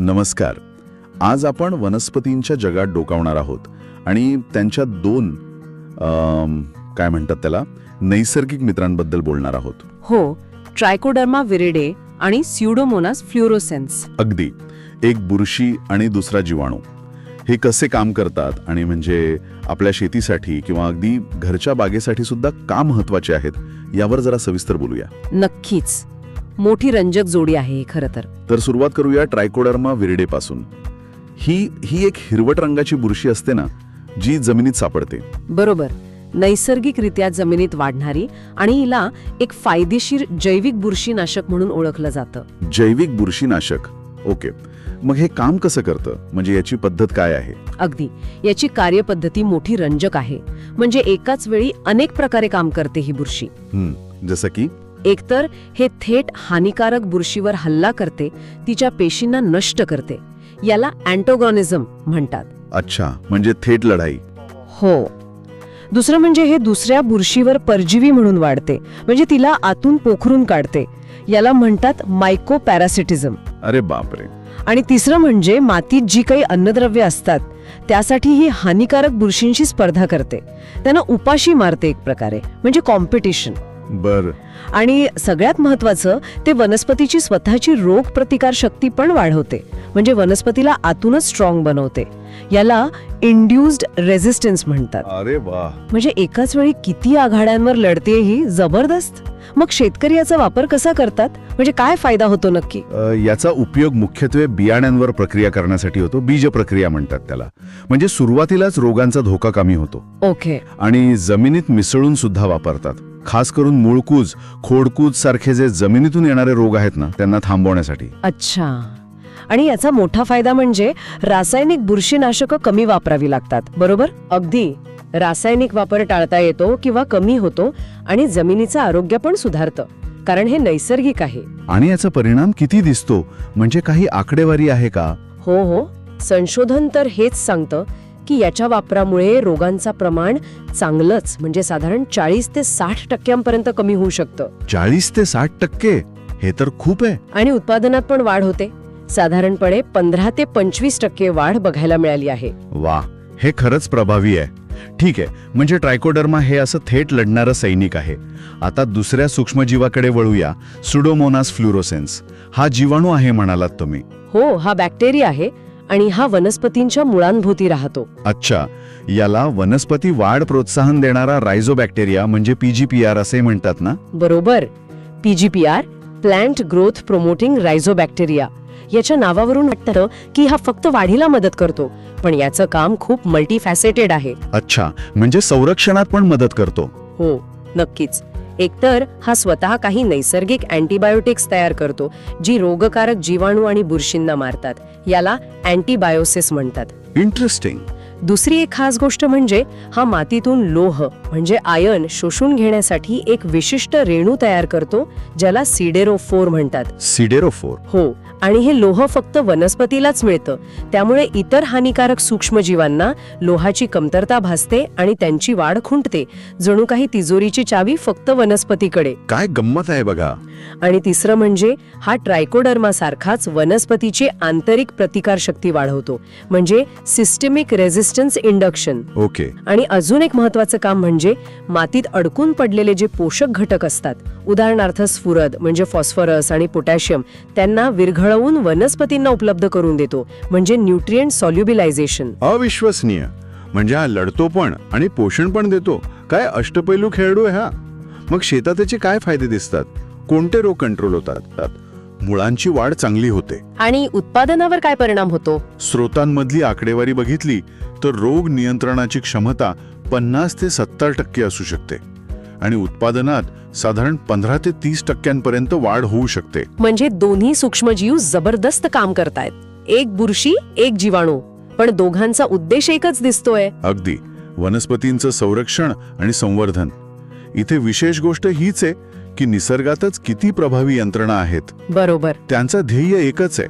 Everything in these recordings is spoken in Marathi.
नमस्कार. आज आपण वनस्पतींच्या जगात डोकावणार आहोत आणि त्यांच्या दोन काय म्हणतात त्याला नैसर्गिक मित्रांबद्दल बोलणार आहोत. हो ट्रायकोडर्मा विरिडे आणि स्युडोमोनास फ्ल्युरोसेन्स अगदी. एक बुरशी आणि दुसरा जीवाणू. हे कसे काम करतात आणि म्हणजे आपल्या शेतीसाठी किंवा अगदी घरच्या बागेसाठी सुद्धा का महत्त्वाचे आहेत यावर जरा सविस्तर बोलूया. नक्कीच. मोठी रंजक जोडी आहे ही खरं तर. तर सुरुवात करूया ट्रायकोडर्मा विरिडे पासून ही ही एक हिरवट रंगाची बुरशी असते ना जी जमिनीत सापडते. बरोबर. नैसर्गिकरित्या जमिनीत वाढणारी आणि हिला एक फायदेशीर जैविक बुरशीनाशक म्हणून ओळखलं जातं. जैविक बुरशीनाशक. ओके. मग हे काम कसं करतं? म्हणजे याची पद्धत काय आहे? अगदी. याची कार्यपद्धती मोठी रंजक आहे. म्हणजे एकाच वेळी अनेक प्रकारे काम करते ही बुरशी. हं, जसं की? एकतर हे थेट हानिकारक बुरशीवर हल्ला करते तिच्या पेशींना नष्ट करते. याला अँटोगॉनिझम म्हणतात. अच्छा म्हणजे थेट लढाई. हो. दुसरं म्हणजे हे दुसऱ्या बुरशीवर परजीवी म्हणून वाढते म्हणजे तिला आतून पोखरून काढते. याला म्हणतात मायको पॅरासिटिझम अरे बापरे. आणि तिसरं म्हणजे मातीत जी काही अन्नद्रव्य असतात त्यासाठी ही हानिकारक बुरशींशी स्पर्धा करते. त्यांना उपाशी मारते एक प्रकारे म्हणजे कॉम्पिटिशन बर. आणि सगळ्यात महत्वाचं ते वनस्पतीची स्वतःची रोग प्रतिकार शक्ती पण वाढवते. म्हणजे वनस्पतीला आतूनच स्ट्रॉंग बनवते. याला इंड्युस्ड रेझिस्टन्स म्हणतात. अरे वा. म्हणजे एकाच वेळी किती आघाड्यांवर लढते ही जबरदस्त. मग शेतकरी याचा वापर कसा करतात? म्हणजे काय फायदा होतो नक्की? याचा उपयोग मुख्यत्वे बियाण्यांवर प्रक्रिया करण्यासाठी होतो बीज प्रक्रिया म्हणतात त्याला. म्हणजे सुरुवातीलाच रोगांचा धोका कमी होतो. ओके. आणि जमिनीत मिसळून सुद्धा वापरतात. खास करून मूळकूज खोडकूज सारखे जे जमिनीतून येणारे रोग आहेत ना त्यांना थांबवण्यासाठी. अच्छा. आणि याचा मोठा फायदा म्हणजे रासायनिक बुरशीनाशकं कमी वापरावी लागतात बरोबर? अगदी. रासायनिक वापर टाळता येतो किंवा कमी होतो आणि जमिनीचं आरोग्य पण सुधारतं कारण हे नैसर्गिक आहे. आणि याचा परिणाम किती दिसतो? म्हणजे काही आकडेवारी आहे का? हो हो. संशोधन तर हेच सांगतं की याच्या वापरामुळे रोगांचं प्रमाण चांगलंच म्हणजे साधारण चाळीस ते साठ टक्क्यांपर्यंत कमी होऊ शकतं. चाळीस ते साठ टक्के? हे तर खूप आहे. आणि उत्पादनात पण वाढ होते. साधारणपणे पंधरा ते पंचवीस टक्के वाढ बघायला मिळाली आहे. वा हे खरंच प्रभावी आहे. ठीक आहे म्हणजे ट्रायकोडर्मा हे असं थेट लढणारं सैनिक आहे. आता दुसऱ्या सूक्ष्मजीवाकडे वळूया सुडोमोनास फ्लुरोसेन्स. हा जीवाणू आहे म्हणालात तुम्ही. हो हा बॅक्टेरिया आहे. आणि हा वनस्पतींच्या मुळांभोवती राहतो. अच्छा. याला वनस्पती वाढ प्रोत्साहन देणारा रायझोबॅक्टेरिया म्हणजे पीजीपीआर असे म्हणतात ना? बरोबर. PGPR plant growth promoting rhizobacteria याच्या नावावरून वाटतं की हा फक्त वाढीला मदत करतो पण याचं काम खूप मल्टीफॅसेटेड आहे. अच्छा. म्हणजे संरक्षणात पण मदत करतो. हो नक्कीच. एकतर हा स्वतः काही नैसर्गिक अँटीबायोटिक्स तयार करतो जी रोगकारक जीवाणू आणि बुरशींना मारतात. याला अँटीबायोसिस म्हणतात. इंटरेस्टिंग दुसरी एक खास गोष्ट म्हणजे हा मातीतून लोह म्हणजे आयन शोषून घेण्यासाठी एक विशिष्ट रेणू तयार करतो ज्याला सिडेरोफोर म्हणतात. सिडेरोफोर. हो आणि हे लोह फक्त वनस्पतीलाच मिळतं. त्यामुळे इतर हानिकारक सूक्ष्मजीवांना लोहाची कमतरता भासते आणि त्यांची वाढ खुंटते. जणू काही तिजोरीची चावी फक्त वनस्पतीकडे. काय गंमत आहे बघा. आणि तिसरं म्हणजे हा ट्रायकोडर्मा सारखाच वनस्पतीची आंतरिक प्रतिकार शक्ती वाढवतो. म्हणजे सिस्टमिक रेझिस्टन्स इंडक्शन ओके आणि अजून एक महत्वाचं काम म्हणजे मातीत अडकून पडलेले जे पोषक घटक असतात उदाहरणार्थ स्फुरद म्हणजे फॉस्फरस आणि पोटॅशियम त्यांना विरघळवून वनस्पतींना उपलब्ध करून देतो म्हणजे न्यूट्रिएंट सॉल्युबिलायझेशन अविश्वसनीय. म्हणजे हा लढतो पण आणि पोषण पण देतो. काय अष्टपैलू खेळाडू आहे हा? मग शेतात त्याचे काय फायदे दिसतात? कोणते रोग कंट्रोल होतात? मुळांची वाढ चांगली होते. आणि उत्पादनावर काय परिणाम होतो? स्रोतांमधली आकडेवारी बघितली तर रोग नियंत्रणाची क्षमता पन्नास ते सत्तर टक्के असू शकते. आणि उत्पादनात साधारण पंधरा ते तीस टक्क्यांपर्यंत वाढ होऊ शकते. म्हणजे दोन्ही सूक्ष्मजीव जबरदस्त काम करतायत. एक बुरशी एक जीवाणू. पण दोघांचा उद्देश एकच दिसतोय. अगदी. वनस्पतींचं संरक्षण आणि संवर्धन. इथे विशेष गोष्ट हीच आहे की निसर्गातच किती प्रभावी यंत्रणा आहेत. बरोबर. त्यांचं ध्येय एकच आहे.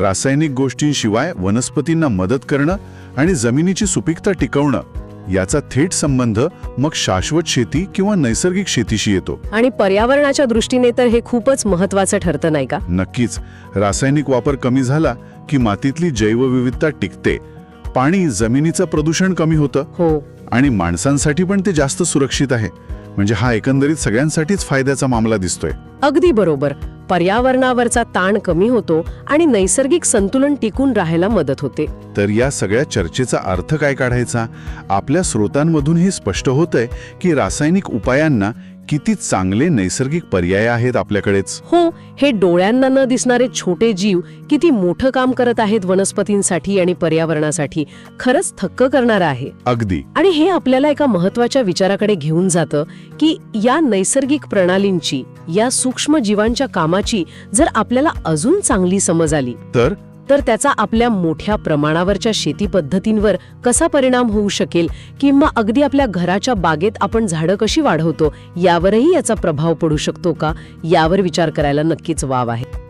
रासायनिक गोष्टींशिवाय वनस्पतींना मदत करणं आणि जमिनीची सुपीकता टिकवणं याचा थेट संबंध मग शाश्वत शेती किंवा नैसर्गिक शेतीशी येतो. आणि पर्यावरणाच्या दृष्टीने तर हे खूपच महत्वाचं ठरतं नाही का? नक्कीच. रासायनिक वापर कमी झाला की मातीतली जैवविविधता टिकते. पाणी जमिनीचं प्रदूषण कमी होतं. हो. आणि माणसांसाठी पण ते जास्त सुरक्षित आहे. म्हणजे हा एकंदरीत सगळ्यांसाठीच फायद्याचा मामला दिसतोय. अगदी बरोबर. पर्यावरणावरचा ताण कमी होतो आणि नैसर्गिक संतुलन टिकून राहायला मदत होते. तर या सगळ्या चर्चेचा अर्थ काय काढायचा? आपल्या स्रोतांमधून हे स्पष्ट होतंय की रासायनिक उपायांना किती चांगले नैसर्गिक पर्याय आहेत आपल्याकडेच. हो हे डोळ्यांना न दिसणारे छोटे जीव किती मोठं काम करत आहेत वनस्पतींसाठी आणि पर्यावरणासाठी. खरंच थक्क करणारं आहे. अगदी. आणि हे आपल्याला एका महत्त्वाच्या विचाराकडे घेऊन जातं की या नैसर्गिक प्रणालींची या सूक्ष्म जीवांच्या कामाची जर आपल्याला अजून चांगली समज आली तर? तर त्याचा आपल्या मोठ्या प्रमाणावरच्या शेती पद्धतींवर कसा परिणाम होऊ शकेल किंवा अगदी आपल्या घराच्या बागेत आपण झाडं कशी वाढवतो यावरही याचा प्रभाव पडू शकतो का? यावर विचार करायला नक्कीच वाव आहे.